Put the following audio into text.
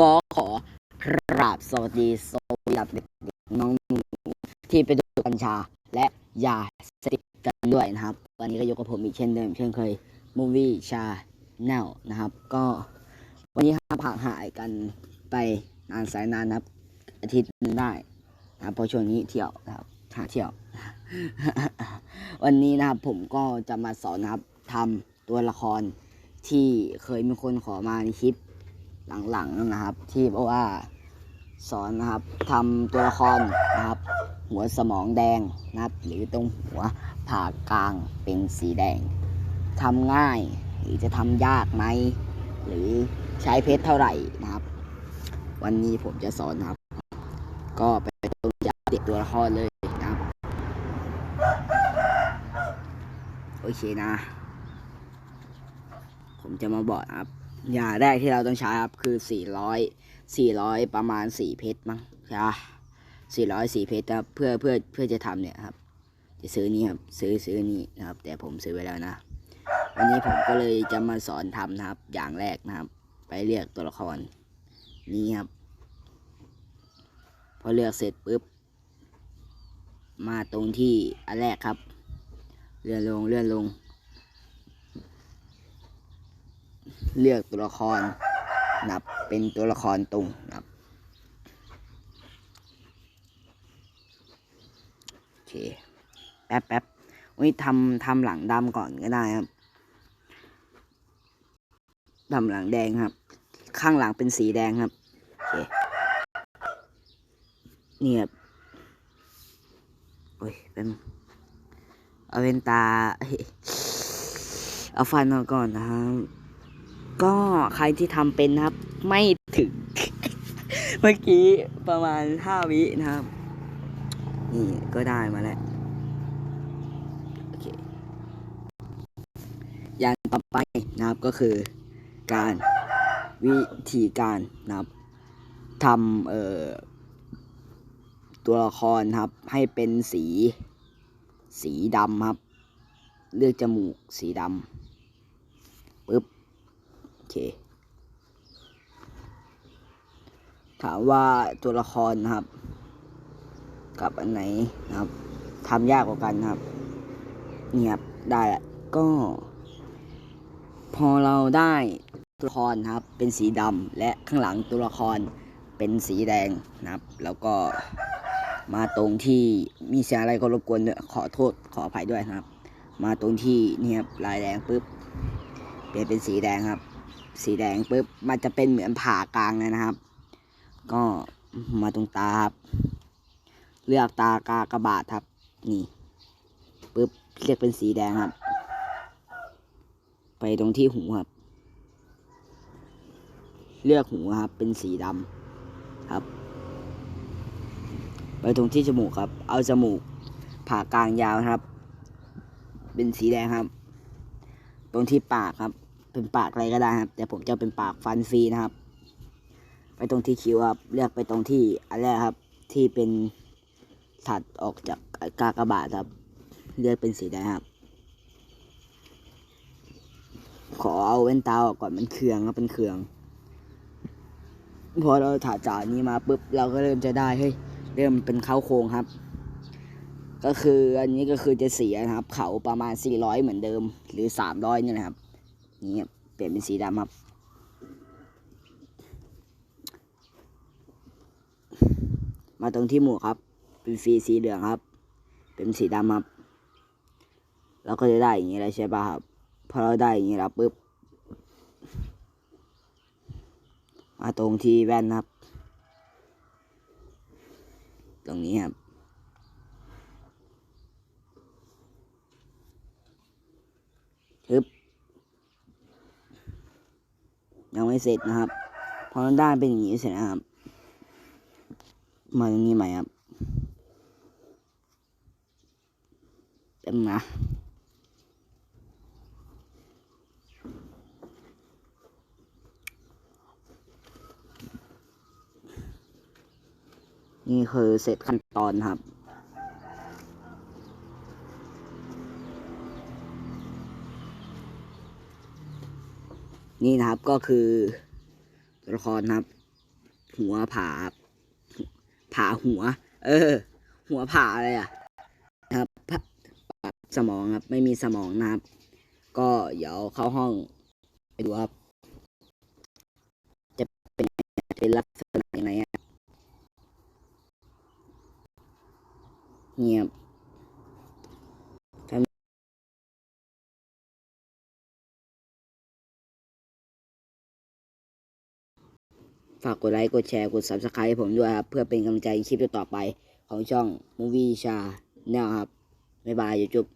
ก็ขอกราบสวัสดีสวัสดีเด็กน้องที่ไปดูกัญชา และยาเสพติดกันด้วยนะครับ วันนี้ก็อยู่กับผมอีกเช่นเดิมเช่นเคยมูวี่ชาแนลนะครับ ก็วันนี้ห่างหายกันไปนานแสนนานนะครับ อาทิตย์นึงได้นะเพราะช่วงนี้เที่ยวนะครับหาเที่ยว วันนี้นะครับผมก็จะมาสอนนะครับทำตัวละครที่เคยมีคนขอมาในคลิป หลังๆนะครับ ที่บอกว่าสอนนะครับทำตัวละครนะครับ หัวสมองแดงนะครับ หรือตรงหัวผ่ากลางเป็นสีแดงทำง่าย หรือจะทำยากไหมหรือใช้เพชรเท่าไหร่นะครับ วันนี้ผมจะสอนนะครับ ก็ไปตรงจะเด็กตัวละครเลยนะครับ โอเคนะ ผมจะมาบอกนะครับ ยาแรกที่เราต้องใช้ครับคือ 400 400 ประมาณ 4 เพชรมั้งใช่ปะ400 4เพชรครับเพื่อเพื่อเพื่อจะทำเนี่ยครับ จะซื้อนี่ครับซื้อซื้อนี่นะครับ แต่ผมซื้อไว้แล้วนะวันนี้ผมก็เลยจะมาสอนทำนะครับ อย่างแรกนะครับ ไปเลือกตัวละคร นี้ครับ พอเลือกเสร็จปุ๊บ มาตรงที่อันแรกครับ เลื่อนลงเลื่อนลง เลือกตัวละครนับเป็นตัวละครตรงนับโอเคแป๊บแป๊บวันนี้ทำทำหลังดำก่อนก็ได้ครับทำหลังแดงครับ ข้างหลังเป็นสีแดงครับโอเคนี่ครับโอ้ยเป็นเอาเป็นตาเอาฟันมาก่อนนะครับ ก็ใครที่ทำเป็นนะครับ ไม่ถึง เมื่อกี้ประมาณห้าวินะครับ นี่ก็ได้มาแล้วโอเคอย่างต่อไปนะครับก็คือการวิธีการนะครับทำเอ่อตัวละครครับ ให้เป็นสี สีดำครับ เลือกจมูกสีดำปึ๊บ เค ถามว่าตัวละครนะครับ กับอันไหนนะครับทำยากกว่ากันนะครับเนี่ยบได้ละก็ พอเราได้ตัวละครนะครับ เป็นสีดำและข้างหลังตัวละครเป็นสีแดงนะครับ แล้วก็มาตรงที่มีเสียงอะไรก็รบกวนด้วยขอโทษขออภัยด้วยนะครับ มาตรงที่นี่ครับลายแดงปุ๊บเปลี่ยนเป็นสีแดงครับ สีแดงปุ๊บมันจะเป็นเหมือนผ่ากลางเลยนะครับ ก็มาตรงตาครับ เลือกตากากระบาดครับ นี่ปุ๊บเรียกเป็นสีแดงครับ ไปตรงที่หูครับ เลือกหูครับ เป็นสีดำครับ ไปตรงที่จมูกครับ เอาจมูกผ่ากลางยาวครับ เป็นสีแดงครับ ตรงที่ปากครับ เป็นปากอะไรก็ได้ครับ แต่ผมจะเป็นปากฟันฟรีนะครับ ไปตรงที่คิ้วครับเลือกไปตรงที่อันแรกครับ ที่เป็นถัดออกจากกากบาทครับ เลือกเป็นสีแดงครับ ขอเอาแว่นตาออกก่อนมันเคืองครับเป็นเคืองพอเราถ่าจานี้มาปุ๊บเราก็เริ่มจะได้เฮ้ยเริ่มเป็นเข้าโครงครับ ก็คืออันนี้ก็คือจะเสียนะครับ เขาประมาณ 400 เหมือนเดิม หรือ 300นี่ยนะครับ นี่ครับเปลี่ยนเป็นสีดำครับมาตรงที่หมวกครับ เป็นฟีสีเหลืองครับ เป็นสีดำครับเราก็จะได้อย่างนี้แล้วใช่ป่ะครับพอเราได้อย่างนี้แล้วปุ๊บมาตรงที่แว่นครับ ตรงนี้ครับฮึบ ยังไม่เสร็จนะครับ พอด้านเป็นอย่างนี้เสร็จนะครับ มาตรงนี้ใหม่ครับเต็มนะนี่คือเสร็จขั้นตอนครับ นี่นะครับก็คือตัวละครนะครับ หัวผ่าผ่าหัว เออ หัวผ่าอะไรอะนะครับสมองครับ ไม่มีสมองนะครับ ก็เดี๋ยวเข้าห้องไปดูครับ จะเป็นเป็นลักษณะยังไงเงียบ ฝากกดไลค์กดแชร์กด subscribe ให้ผมด้วยครับ เพื่อเป็นกำลังใจในคลิปต่อไปของช่อง Movie ชาแนลครับ บ๊ายบายจุ๊บ